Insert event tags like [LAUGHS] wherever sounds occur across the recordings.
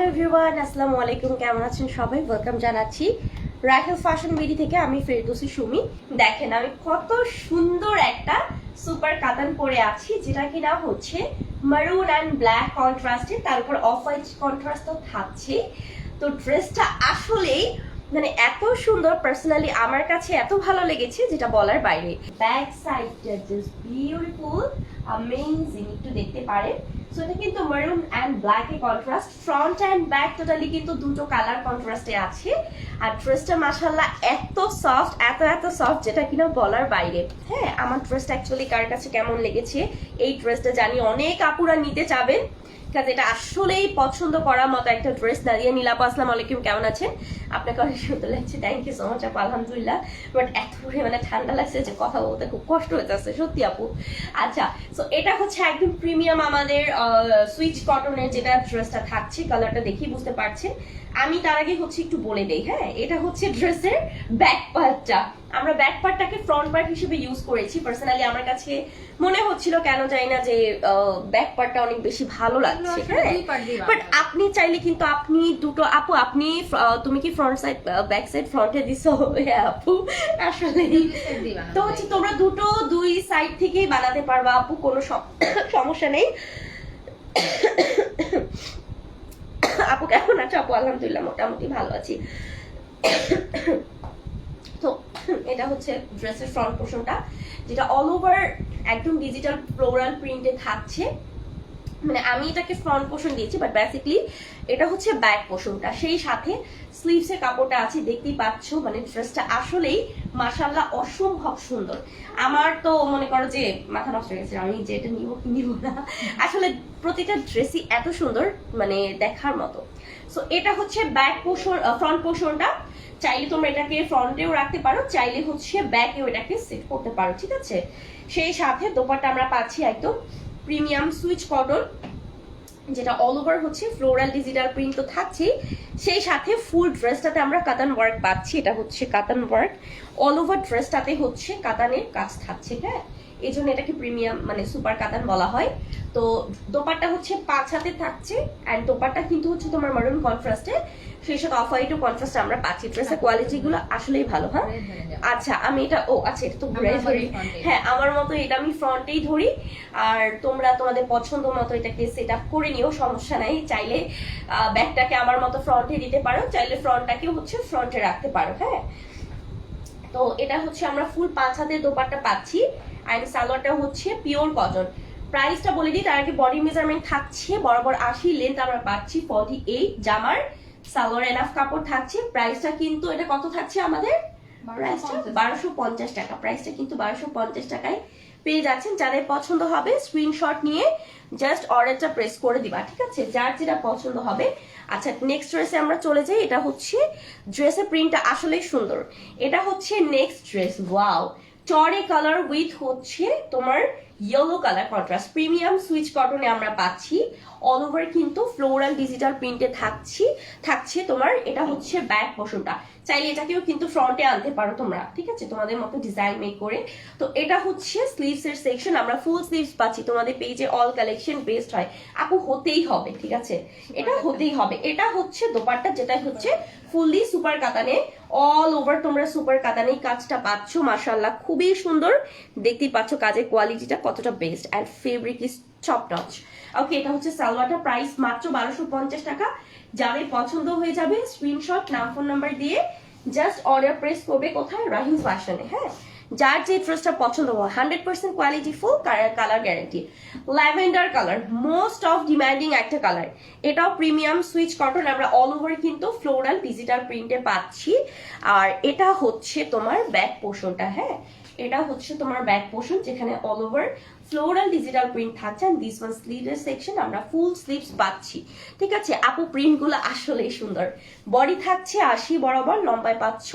Hello everyone আসসালামু আলাইকুম, কেমন আছেন সবাই? ওয়েলকাম জানাচ্ছি রাইফেল ফ্যাশন বিডি থেকে আমি ফেরদৌসি সুমি। দেখেন, আমি কত সুন্দর একটা সুপার কাতান পরে আছি, যেটা কিনা হচ্ছে মারুন অ্যান্ড ব্ল্যাক কন্ট্রাস্টে তার উপর অফ হোয়াইট কন্ট্রাস্ট তো থাকছে। তো ড্রেসটা আসলেই মানে এত সুন্দর পার্সোনালি আমার কাছে এত ভালো লেগেছে, যেটা বলার বাইরে। ব্যাক সাইডটা জাস্ট বিউটিফুল অ্যামেজিং একটু দেখতে পারেন। সো এটা কিন্তু maroon and black contrast front and back totally কিন্তু দুটো কালার কন্ট্রাস্টে আছে। আর ড্রেসটা মাশাল্লাহ এত সফট এত এত সফট যেটা কিনা বলার বাইরে। হ্যাঁ আমার ড্রেসটা অ্যাকচুয়ালি কার কাছে কেমন লেগেছে, এই ড্রেসটা জানি অনেক আপুরা নিতে চাবেন। কাজ এটা আসলেই পছন্দ করার মতো একটা ড্রেস দাঁড়িয়ে নীলাপা, আসসালাম আলাইকুম, কেমন আছেন? আপনাকে অনেক সুন্দর লাগছে। থ্যাংক ইউ সো মাচ আপু, আলহামদুলিল্লাহ। বাট এত পরিমাণে ঠান্ডা লাগছে যে কথা বলতে খুব কষ্ট হয়ে যাচ্ছে, সত্যি আপু। আচ্ছা সো এটা হচ্ছে একদম প্রিমিয়াম আমাদের সুইচ কটনের যেটা ড্রেসটা থাকছে কালারটা দেখেই বুঝতে পারছেন। আমি তার আগে হচ্ছে একটু বলে দেই হ্যাঁ? এটা হচ্ছে ড্রেসের ব্যাক পার্টটা আমরা ব্যাক পার্টটাকে ফ্রন্ট পার্ট হিসেবে ইউজ করেছি। পার্সোনালি আমার কাছে মনে হচ্ছিল কেন জানি না যে ব্যাক পার্টটা অনেক বেশি ভালো লাগছে হ্যাঁ? বাট আপনি চাইলে কিন্তু আপনি দুটো আপু আপনি তুমি কি ফ্রন্ট সাইড ব্যাক সাইড ফ্রন্টে দিছো? হ্যাঁ আপু আসলে। তো হচ্ছে তোমরা দুটো দুই সাইড থেকেই বানাতে পারবা আপু কোনো সম- [COUGHS] সমস্যা নেই। [LAUGHS] আপু কেমন আছো? আপু, আলহামদুলিল্লাহ মোটামুটি ভালো আছি। [COUGHS] তো [COUGHS] এটা হচ্ছে ড্রেসের ফ্রন্ট পোর্শনটা যেটা অল ওভার একদম ডিজিটাল ফ্লোরাল প্রিন্টে থাকছে। মানে আমি এটাকে ফ্রন্ট পোর্শন দিয়েছি বাট বেসিকলি এটা হচ্ছে ব্যাক পোর্শনটা সেই সাথে স্লিভসের কাপড়টা আছে, দেখতেই পাচ্ছ মানে ড্রেসটা আসলেই মাসাল্লাহ অসম্ভব সুন্দর। আমার তো মনে করো যে মাথা নষ্ট হয়ে গেছে, আমি যে এটা নিব নিব না। আসলে প্রতিটা ড্রেসই এত সুন্দর মানে দেখার মতো। সো এটা হচ্ছে ব্যাক পোর্শন ফ্রন্ট পোর্শনটা চাইলে তোমরা এটাকে ফ্রন্টেও রাখতে পারো, চাইলে হচ্ছে ব্যাকেও এটাকে সেট করতে পারো, ঠিক আছে? সেই সাথে দোপাটা আমরা পাচ্ছি একদম প্রিমিয়াম সুইচ কটন, যেটা অল ওভার হচ্ছে ফ্লোরাল ডিজিটাল প্রিন্ট তো থাকছেই। সেই সাথে ফুল ড্রেসটাতে আমরা কাতান ওয়ার্ক পাচ্ছি, এটা হচ্ছে কাতান ওয়ার্ক অল ওভার ড্রেসটাতে হচ্ছে কাতানের কাজ থাকছে হ্যাঁ? এই জন্য এটাকে প্রিমিয়াম মানে সুপার কাতান বলা হয়। তো দোপাট্টা হচ্ছে পাঁচ হাতে থাকছে অ্যান্ড দোপাট্টা কিন্তু হচ্ছে তোমার মারুন কন্ট্রাস্টে সেই সাথে অফ হোয়াইটও কন্ট্রাস্ট আমরা পাচ্ছি। ড্রেসের কোয়ালিটি গুলো আসলেই ভালো হ্যাঁ? আচ্ছা আমি এটা ও আচ্ছা এটা তো ঘুরে ধরি। হ্যাঁ আমার মতো এটা আমি ফ্রন্টেই ধরি। আর তোমরা তোমাদের পছন্দ মতো এটাকে সেট আপ করে নিও সমস্যা নাই। চাইলে ব্যাগটাকে আমার মতো ফ্রন্টে দিতে পারো চাইলে ফ্রন্টটাকেও হচ্ছে ফ্রন্টে রাখতে পারো হ্যাঁ? তো এটা হচ্ছে আমরা ফুল পাঁচ হাতের দোপারটা পাচ্ছি অ্যান্ড সালোয়ারটা হচ্ছে পিওর কটন প্রাইসটা বলে দিই তার আগে বডি মেজারমেন্ট থাকছে বরাবর আশি লেন্থ আমরা পাচ্ছি ফর্টি এইট জামার সালোয়ার এনাফ কাপড় থাকছে। প্রাইসটা কিন্তু এটা কত থাকছে আমাদের? প্রাইসটা বারোশো পঞ্চাশ টাকা। প্রাইসটা কিন্তু বারোশো পঞ্চাশ টাকায় পেয়ে যাচ্ছেন। যাদের পছন্দ হবে স্ক্রিনশট নিয়ে জাস্ট অর্ডারটা প্রেস করে দিবা, ঠিক আছে? যার যেটা পছন্দ হবে। আচ্ছা নেক্সট ড্রেসে আমরা চলে যাই। এটা হচ্ছে ড্রেসের প্রিন্টটা আসলেই সুন্দর। এটা হচ্ছে নেক্সট ড্রেস ওয়াও চরে কালার উইথ হচ্ছে তোমার yellow colour contrast premium Swiss কটনে আমরা পাচ্ছি। অল ওভার কিন্তু ফ্লোরাল ডিজিটাল প্রিন্টে থাকছি। থাকছে তোমার, এটা হচ্ছে ব্যাক পোর্শনটা চাইলে এটাকেও কিন্তু ফ্রন্টে আনতে পারো তোমরা, ঠিক আছে? তোমাদের মতো ডিজাইন মেক করে। তো এটা হচ্ছে স্লিভস এর সেকশন আমরা ফুল স্লিভস পাচ্ছি। তোমাদের পেজে অল কালেকশন বেস্ট হয়। আপু, হতেই হবে, ঠিক আছে? এটা হতেই হবে। এটা হচ্ছে দোপাট্টা, যেটা হচ্ছে ফুললি সুপার কাতানে। অল ওভার তোমরা সুপার কাতানেই কাজটা পাচ্ছ মাশাল্লাহ খুবই সুন্দর। দেখতেই পাচ্ছ কাজের কোয়ালিটিটা কতটা বেস্ট অ্যান্ড ফেব্রিক ইজ চপ টচ ওকে এটা হচ্ছে সালোয়ারটা প্রাইস মাত্র বারোশো পঞ্চাশ টাকা। যাদের পছন্দ হয়ে যাবে স্ক্রিনশট নাম ফোন নাম্বার দিয়ে জাস্ট অর্ডার প্রেস করবে কোথায়? রাহিম ফ্যাশনে হ্যাঁ? যার যে ড্রেসটা পছন্দ হয় hundred percent quality full colour guarantee lavender colour most of demanding একটা কালার এটাও প্রিমিয়াম সুইচ কটন আমরা অল ওভার কিন্তু ফ্লোরাল ডিজিটাল প্রিন্টে পাচ্ছি। আর এটা হচ্ছে তোমার ব্যাক পোর্শনটা হ্যাঁ? এটা হচ্ছে তোমার ব্যাক পোর্শন যেখানে all over floral digital print থাকছে অ্যান্ড দিস ওয়ান স্লিভের সেকশন আমরা ফুল স্লিভস পাচ্ছি। ঠিক আছে? আপু প্রিন্টগুলো আসলেই সুন্দর। বডি থাকছে আশি বরাবর, লম্বায় পাচ্ছ।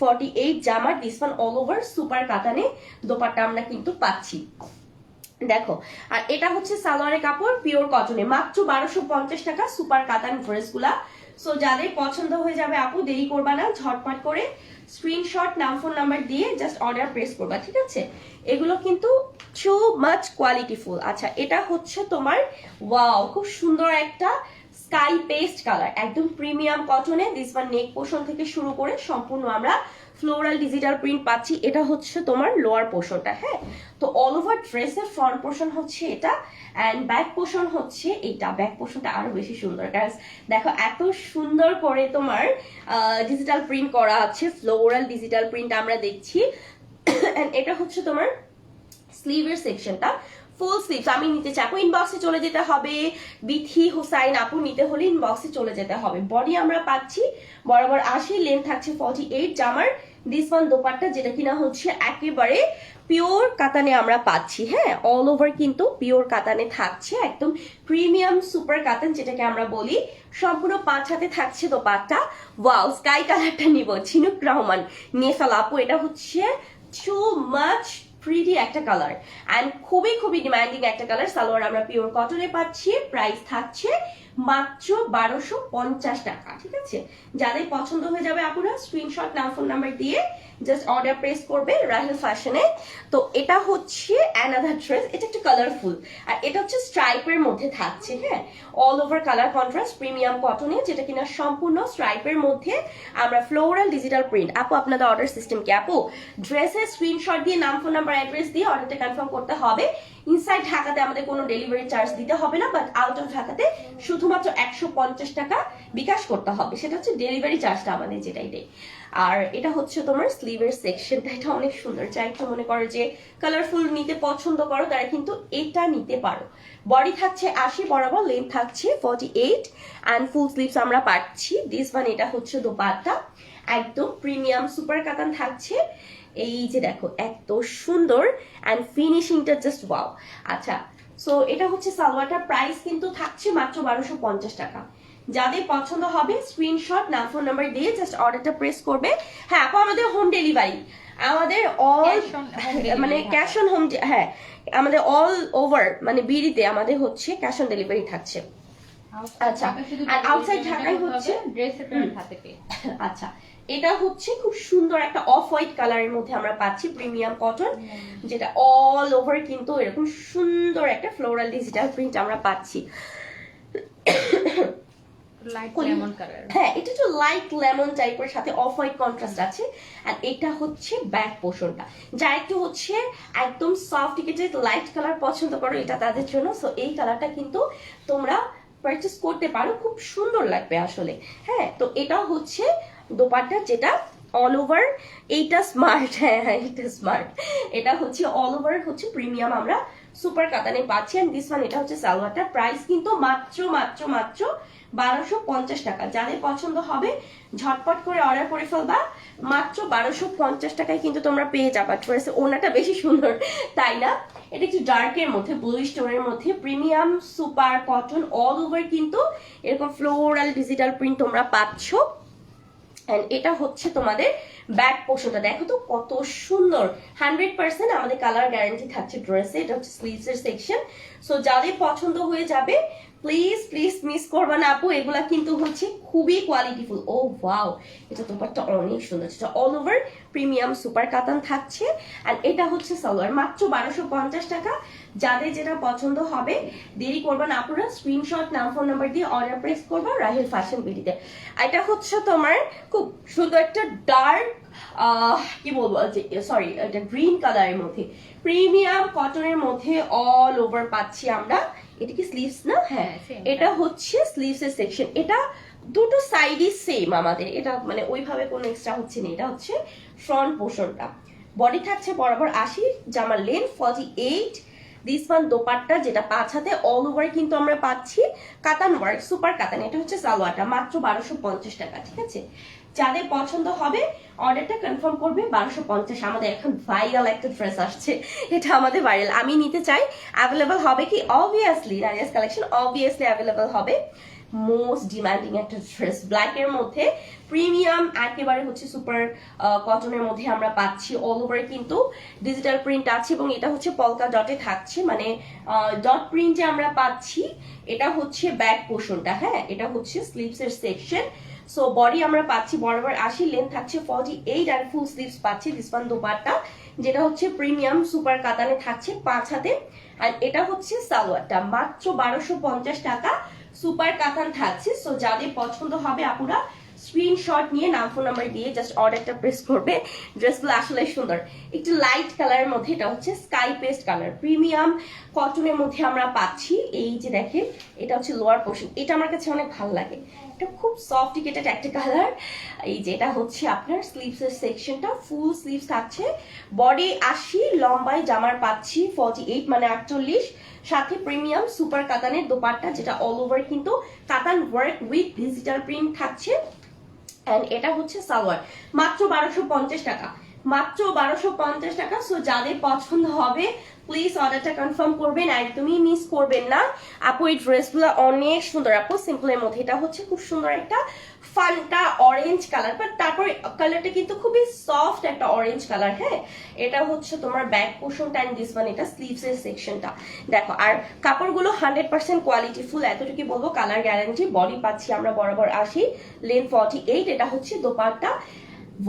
ফর্টি এইট জামার this one all over super কাতানে dupatta আমরা কিন্তু পাচ্ছি। দেখো, আর এটা হচ্ছে সালোয়ারের কাপড় পিওর কটনে মাত্র বারোশো পঞ্চাশ টাকা সুপার কাতান ড্রেসগুলা। সো যাদের পছন্দ হয়ে যাবে আপু, দেরি করবা না, ঝটপট করে স্ক্রিনশট নাম ফোন নাম্বার দিয়ে জাস্ট অর্ডার প্রেস করবা, ঠিক আছে? এগুলো কিন্তু টু মাচ কোয়ালিটিফুল আচ্ছা এটা হচ্ছে তোমার ওয়াও খুব সুন্দর একটা স্কাই পেস্ট কালার, একদম প্রিমিয়াম কটনে। দিস ওয়ান নেক পোর্শন থেকে শুরু করে সম্পূর্ণ আমরা ফ্লোরাল ডিজিটাল প্রিন্ট পাচ্ছি। এটা হচ্ছে তোমার লোয়ার পোর্শনটা হ্যাঁ? তো অল ওভার ড্রেসের ফ্রন্ট পোর্শন হচ্ছে এটা অ্যান্ড ব্যাক পোর্শন হচ্ছে এইটা। ব্যাক পোর্শনটা আরও বেশি সুন্দর। কারণ দেখো, এত সুন্দর করে তোমার ডিজিটাল প্রিন্ট করা আছে ফ্লোরাল ডিজিটাল প্রিন্ট আমরা দেখছি। [COUGHS] এটা হচ্ছে তোমার স্লিভের সেকশনটা ফুল স্লিভস আমি নিতে চাই ইনবক্সে চলে যেতে হবে। বিথি, হুসাইন, আপু নিতে হলে ইনবক্সে চলে যেতে হবে। বডি আমরা পাচ্ছি। বরাবর আশি লেন্থ থাকছে ফর্টি এইট জামার দিস ওয়ান দোপাট্টা, যেটা কিনা হচ্ছে একেবারে পিওর কাতানে আমরা পাচ্ছি। হ্যাঁ অল ওভার কিন্তু পিওর কাতানে থাকছে। একদম প্রিমিয়াম সুপার কাতান, যেটাকে আমরা বলি। সম্পূর্ণ পাঁচ হাতে থাকছে দোপাট্টা। ওয়াও স্কাই কালারটা নিব। ঝিনুক রহমান, নেফাল আপু, এটা হচ্ছে টু মাচ প্রিটি একটা কালার অ্যান্ড খুবই খুবই ডিমান্ডিং একটা কালার সালোয়ার আমরা পিওর কটনে পাচ্ছি। প্রাইস থাকছে মাত্র বারোশো পঞ্চাশ টাকা, ঠিক আছে? যাদের পছন্দ হয়ে যাবে আপনারা স্ক্রিনশট নাম ফোন নাম্বার দিয়ে জাস্ট অর্ডার প্রেস করবে রাহেল ফ্যাশনে তো এটা হচ্ছে অ্যানাদার ড্রেস এটা একটু কালারফুল আর এটা হচ্ছে স্ট্রাইপের মধ্যে থাকছে হ্যাঁ? All over colour contrast premium কটনে যেটা কিনা সম্পূর্ণ স্ট্রাইপের মধ্যে আমরা ফ্লোরাল ডিজিটাল প্রিন্ট আপু, আপনাদের অর্ডার সিস্টেম কি? আপু ড্রেসের স্ক্রিনশট দিয়ে নাম ফোন নাম্বার অ্যাড্রেস দিয়ে অর্ডারটা কনফার্ম করতে হবে। ইনসাইড ঢাকাতে আমাদের কোনো ডেলিভারি চার্জ দিতে হবে না বাট আউট অফ ঢাকাতে শুধুমাত্র একশো পঞ্চাশ টাকা বিকাশ করতে হবে। সেটা হচ্ছে ডেলিভারি চার্জটা আমাদের যেটাই দেয়। আর এটা হচ্ছে তোমার স্লিভের সেকশনটা এটা অনেক সুন্দর। যা একটু মনে করো যে কালারফুল নিতে পছন্দ করো, তারা কিন্তু এটা নিতে পারো। বডি থাকছে আশি বরাবর লেন্থ থাকছে forty eight and full sleeves আমরা পাচ্ছি। দিস ওয়ান এটা হচ্ছে দোপাট্টা। একদম প্রিমিয়াম সুপার কাতান থাকছে। এই যে দেখো, এত সুন্দর অ্যান্ড ফিনিশিংটা জাস্ট ওয়াও আচ্ছা সো এটা হচ্ছে সালোয়ারটার প্রাইস কিন্তু থাকছে মাত্র বারোশো পঞ্চাশ টাকা। যাদের পছন্দ হবে স্ক্রিনশট না ফোন নাম্বার দিয়ে জাস্ট অর্ডারটা প্রেস করবে। হ্যাঁ আপু আমাদের হোম ডেলিভারি আমাদের অল delivery, মানে হ্যাঁ। ক্যাশ অন হোম হ্যাঁ আমাদের অল ওভার মানে বিড়িতে আমাদের হচ্ছে ক্যাশ অন ডেলিভারি থাকছে। আচ্ছা, আর ঢাকায় হচ্ছে- [LAUGHS] আচ্ছা এটা হচ্ছে খুব সুন্দর একটা অফ হোয়াইট কালারের মধ্যে আমরা পাচ্ছি প্রিমিয়াম কটন যেটা অল ওভার কিন্তু এরকম সুন্দর একটা ফ্লোরাল ডিজিটাল প্রিন্ট আমরা পাচ্ছি। লাইট কোন- লেমন কালার হ্যাঁ এটা একটু লাইট লেমন টাইপের সাথে অফ হোয়াইট কন্ট্রাস্ট আছে। আর এটা হচ্ছে ব্যাক পোর্শনটা যা একটু হচ্ছে একদম সফট টিকেটেড লাইট কালার পছন্দ করো এটা তাদের জন্য। সো এই কালারটা কিন্তু তোমরা পারচেস করতে পারো। খুব সুন্দর লাগবে আসলে। হ্যাঁ তো এটা হচ্ছে দোপাট্টা যেটা অল ওভার এইটা স্মার্ট হ্যাঁ হ্যাঁ এটা স্মার্ট এটা হচ্ছে অল ওভার হচ্ছে প্রিমিয়াম আমরা সুপার কাতানে পাচ্ছি। এন্ড দিস ওয়ান এটা হচ্ছে সালোয়ারটা প্রাইস কিন্তু মাত্র মাত্র মাত্র বারোশো পঞ্চাশ টাকা। যাদের পছন্দ হবে, ঝটপট করে অর্ডার করে ফেলবা। মাত্র বারোশো পঞ্চাশ টাকায় কিন্তু তোমরা পেয়ে যাবা। ড্রেসে ওনাটা বেশি সুন্দর, তাই না? এটা একটু ডার্কের মধ্যে ব্লু স্টোনের মধ্যে premium super cotton all over কিন্তু এরকম ফ্লোরাল ডিজিটাল প্রিন্ট তোমরা পাচ্ছ। অ্যান্ড এটা হচ্ছে তোমাদের ব্যাক পোর্শনটা দেখো তো কত সুন্দর। হান্ড্রেড পার্সেন্ট আমাদের কালার গ্যারান্টি থাকছে ড্রেসে এটা হচ্ছে স্লিভসের সেকশন সো যাদের পছন্দ হয়ে যাবে প্লিজ প্লিজ মিস করবা না আপু। এগুলা কিন্তু হচ্ছে খুবই কোয়ালিটিফুল ও ওয়াও এটা তোমারটা অনেক সুন্দর। এটা অল ওভার প্রিমিয়াম সুপার কাতান থাকছে। আর এটা হচ্ছে সালোয়ার। মাত্র বারোশো পঞ্চাশ টাকা। যাদের যেটা পছন্দ হবে, দেরি করবা না আপুরা। স্ক্রিনশট নাম ফোন নাম্বার দিয়ে অর্ডার প্রেস করবা রাহিল ফ্যাশন বিডিতে এটা হচ্ছে তোমার খুব সুন্দর একটা ডার্ক কি বলব সরি এটা গ্রিন কালারের মধ্যে। প্রিমিয়াম কটনের মধ্যে অল ওভার পাচ্ছি আমরা। এটা কি স্লিভস না? হ্যাঁ হ্যাঁ, এটা হচ্ছে স্লিভস এর সেকশন এটা দুটো সাইডই সেম আমাদের। এটা মানে ওইভাবে কোনো এক্সট্রা হচ্ছে না। এটা হচ্ছে ফ্রন্ট পোর্শনটা বডি থাকছে বরাবর আশি জামার length forty eight this one dupatta যেটা পাঁচ হাতে অল ওভার কিন্তু আমরা পাচ্ছি কাতান ওয়ার্ক সুপার কাতান। এটা হচ্ছে সালোয়ারটা মাত্র বারোশো পঞ্চাশ টাকা ঠিক আছে? যাদের পছন্দ হবে অর্ডারটা কনফার্ম করবে বারোশো পঞ্চাশ। আমাদের এখন ভাইরাল একটা ড্রেস আসছে। এটা আমাদের ভাইরাল আমি নিতে চাই। অ্যাভেলেবল হবে কি? অবভিয়াসলি রানিয়াস কালেকশন অবভিয়াসলি অ্যাভেলেবল হবে। মোস্ট ডিমান্ডিং একটা ড্রেস ব্ল্যাক এর মধ্যে প্রিমিয়াম একেবারে হচ্ছে সুপার কটনের মধ্যে আমরা পাচ্ছি অল ওভার কিন্তু ডিজিটাল প্রিন্ট আছে এবং এটা হচ্ছে পলকা ডটে থাকছে। মানে ডট প্রিন্টে আমরা পাচ্ছি। এটা হচ্ছে ব্যাক পোর্শনটা হ্যাঁ? এটা হচ্ছে স্লিভস এর সেকশন সো বডি আমরা পাচ্ছি বরাবর আশি লেন্থ থাকছে ফর্টি এইট আর ফুল স্লিভস পাচ্ছি। দিসপান দোপারটা যেটা হচ্ছে প্রিমিয়াম সুপার কাতানে থাকছে পাঁচ হাতে। আর এটা হচ্ছে সালোয়ারটা, মাত্র বারোশো পঞ্চাশ টাকা সুপার কাতান থাকছে। সো যাদের পছন্দ হবে আপুরা স্ক্রিনশট নিয়ে নাম ফোন নাম্বার দিয়ে জাস্ট অর্ডারটা প্রেস করবে। ড্রেসগুলো আসলে সুন্দর। একটু লাইট কালারের মধ্যে, এটা হচ্ছে স্কাই পেস্ট কালার প্রিমিয়াম কটনের মধ্যে আমরা পাচ্ছি। এই যে দেখেন, এটা হচ্ছে লোয়ার পোর্শন এটা আমার কাছে অনেক ভালো লাগে। এটা খুব সফট সফটিকেটেড একটা কালার এই যে এটা হচ্ছে আপনার স্লিভস এর সেকশনটা ফুল স্লিভস থাকছে। বডি আশি, লম্বায় জামার পাচ্ছি ফর্টি এইট মানে আটচল্লিশ। সাথে প্রিমিয়াম সুপার কাতানের দোপাট্টা, যেটা অল ওভার কিন্তু katan work with digital print থাকছে। অ্যান্ড এটা হচ্ছে সালোয়ার। মাত্র বারোশো পঞ্চাশ টাকা। মাত্র বারোশো পঞ্চাশ টাকা সো যাদের পছন্দ হবে প্লিজ অর্ডারটা কনফার্ম করবেন, একদমই মিস করবেন না। আপু, এই ড্রেসগুলো অনেক সুন্দর। আপু সিম্পলের মধ্যে। এটা হচ্ছে খুব সুন্দর একটা ফানটা অরেঞ্জ কালার বাট তারপর কালারটা কিন্তু খুবই সফট একটা অরেঞ্জ কালার হ্যাঁ? এটা হচ্ছে তোমার ব্যাক পোর্শনটা অ্যান্ড দিস ওয়ান এটা স্লিভস এর সেকশনটা দেখো, আর কাপড়গুলো হান্ড্রেড পার্সেন্ট কোয়ালিটি ফুল এতটুকু বলব কালার গ্যারান্টি বডি পাচ্ছি আমরা বরাবর আসি লেন ফর্টি এইট এটা হচ্ছে দোপাট্টা।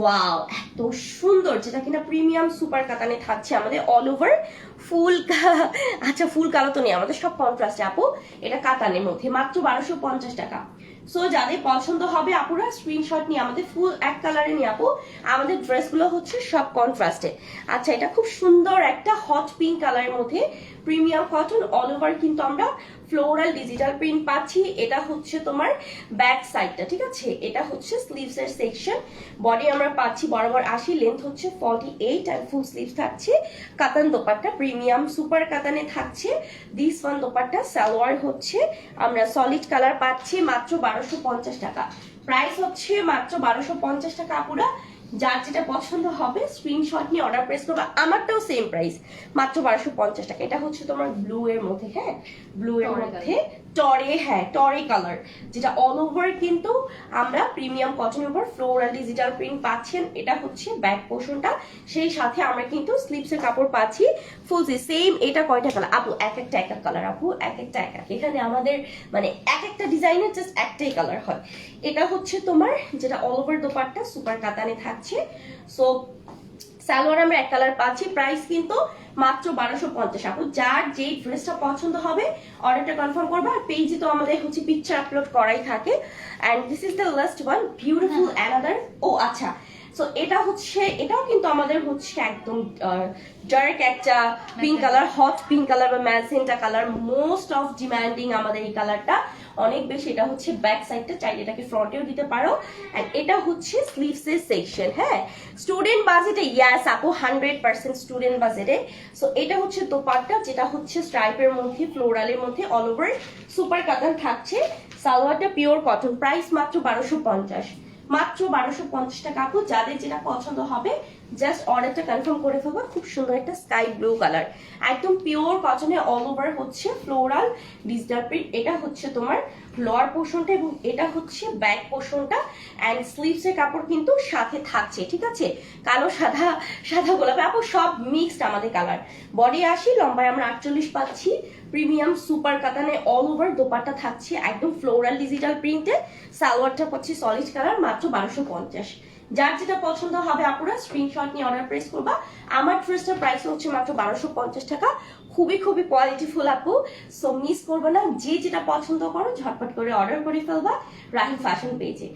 ওয়াও এত সুন্দর, যেটা কিনা প্রিমিয়াম সুপার কাতানে থাকছে আমাদের অল ওভার ফুল আচ্ছা ফুল কালার তো নেই, আমাদের সব কন্ট্রাস্ট আপু, এটা কাতানের মধ্যে, মাত্র বারোশো পঞ্চাশ টাকা। সো যাদের পছন্দ হবে আপুরা স্ক্রিনশট নিয়ে আমাদের ফুল এক কালারে নিয়ে আপু, আমাদের ড্রেসগুলো হচ্ছে সব কন্ট্রাস্টে আচ্ছা এটা খুব সুন্দর একটা হট পিঙ্ক কালারের মধ্যে প্রিমিয়াম কটন অল ওভার কিন্তু আমরা ফ্লোরাল ডিজিটাল প্রিন্ট পাচ্ছি, এটা হচ্ছে তোমার ব্যাক সাইডটা ঠিক আছে? এটা হচ্ছে স্লিভস এর সেকশন বডি আমরা পাচ্ছি বরাবর আশি লেন্থ হচ্ছে ফর্টি এইট আর ফুল স্লিভস থাকছে। কাতান দোপাট্টা প্রিমিয়াম সুপার কাতানে থাকছে। দিস ওয়ান দোপাট্টা, সালোয়ার হচ্ছে। আমরা সলিড কালার পাচ্ছি মাত্র বারোশো টাকা। প্রাইস হচ্ছে মাত্র বারোশো টাকা আপুরা। যার যেটা পছন্দ হবে স্ক্রিনশট নিয়ে অর্ডার প্রেস করবে। আমারটাও সেম প্রাইস মাত্র বারোশো পঞ্চাশ টাকা। এটা হচ্ছে তোমার ব্লু এর মধ্যে হ্যাঁ? ব্লু এর মধ্যে টরে হ্যাঁ টরে কালার যেটা অল ওভার কিন্তু আমরা প্রিমিয়াম কটনের উপর ফ্লোরাল ডিজিটাল প্রিন্ট পাচ্ছেন, এটা হচ্ছে ব্যাক পোর্শনটা সেই সাথে আমরা কিন্তু স্লিপসের কাপড় পাচ্ছি ফুলসি সেম এটা কয়টা কালার আপু, এক একটা এক এক কালার আপু, এক একটা এক এক। এখানে আমাদের মানে এক একটা ডিজাইনের জাস্ট একটাই কালার হয়। এটা হচ্ছে তোমার, যেটা অল ওভার দোপাট্টা সুপার কাতানে থাকছে। সো সালোয়ার আমরা এক কালার পাচ্ছি। প্রাইস কিন্তু মাত্র বারোশো পঞ্চাশ। আপু যার যেই ড্রেসটা পছন্দ হবে অর্ডারটা কনফার্ম করবে। আর পেজে তো আমাদের হচ্ছে পিকচার আপলোড করাই থাকে। And this is the last one beautiful another ও আচ্ছা। সো এটা হচ্ছে এটাও কিন্তু আমাদের হচ্ছে একদম ডার্ক একটা pink colour hot pink colour বা magenta colour most of demanding আমাদের এই কালারটা অনেক বেশি এটা হচ্ছে ব্যাক সাইডটা চাইলে এটাকে ফ্রন্টেও দিতে পারো। অ্যান্ড এটা হচ্ছে স্লিভস এর সেকশন হ্যাঁ? স্টুডেন্ট বাজেটে ইয়াস আপু হান্ড্রেড পার্সেন্ট স্টুডেন্ট বাজেটে সো এটা হচ্ছে দোপাট্টা যেটা হচ্ছে স্ট্রাইপের মধ্যে ফ্লোরালের মধ্যে অল ওভার সুপার কাতান থাকছে। সালোয়ারটা পিওর কটন প্রাইস মাত্র বারোশো পঞ্চাশ। মাত্র বারোশো পঞ্চাশ টাকা। আপু, যাদের যেটা পছন্দ হবে জাস্ট অর্ডারটা কনফার্ম করে ফেলব। খুব সুন্দর একটা স্কাই ব্লু কালার একদম পিওর কটনে অল ওভার হচ্ছে ফ্লোরাল ডিজিটাল প্রিন্ট এটা হচ্ছে তোমার লোয়ার পোর্শনটা এবং এটা হচ্ছে ব্যাক পোর্শনটা অ্যান্ড স্লিভসের কাপড় কিন্তু সাথে থাকছে, ঠিক আছে? কালো, সাদা সাদা গোলাপি, আপু, সব মিক্সড আমাদের কালার বডি আসি, লম্বায় আমরা আটচল্লিশ পাচ্ছি। প্রিমিয়াম সুপার কাতানে অল ওভার দোপাট্টা থাকছে, একদম ফ্লোরাল ডিজিটাল প্রিন্টে সালোয়ারটা পাচ্ছি সলিড কালার মাত্র বারোশো পঞ্চাশ। যার যেটা পছন্দ হবে আপনারা স্ক্রিনশট নিয়ে অর্ডার প্রেস করবা। আমার ড্রেসটার প্রাইস হচ্ছে মাত্র বারোশো পঞ্চাশ টাকা। খুবই খুবই কোয়ালিটিফুল আপু। সো মিস করবে না, যে যেটা পছন্দ করো, ঝটপট করে অর্ডার করে ফেলবা। রাহি ফ্যাশন পেজে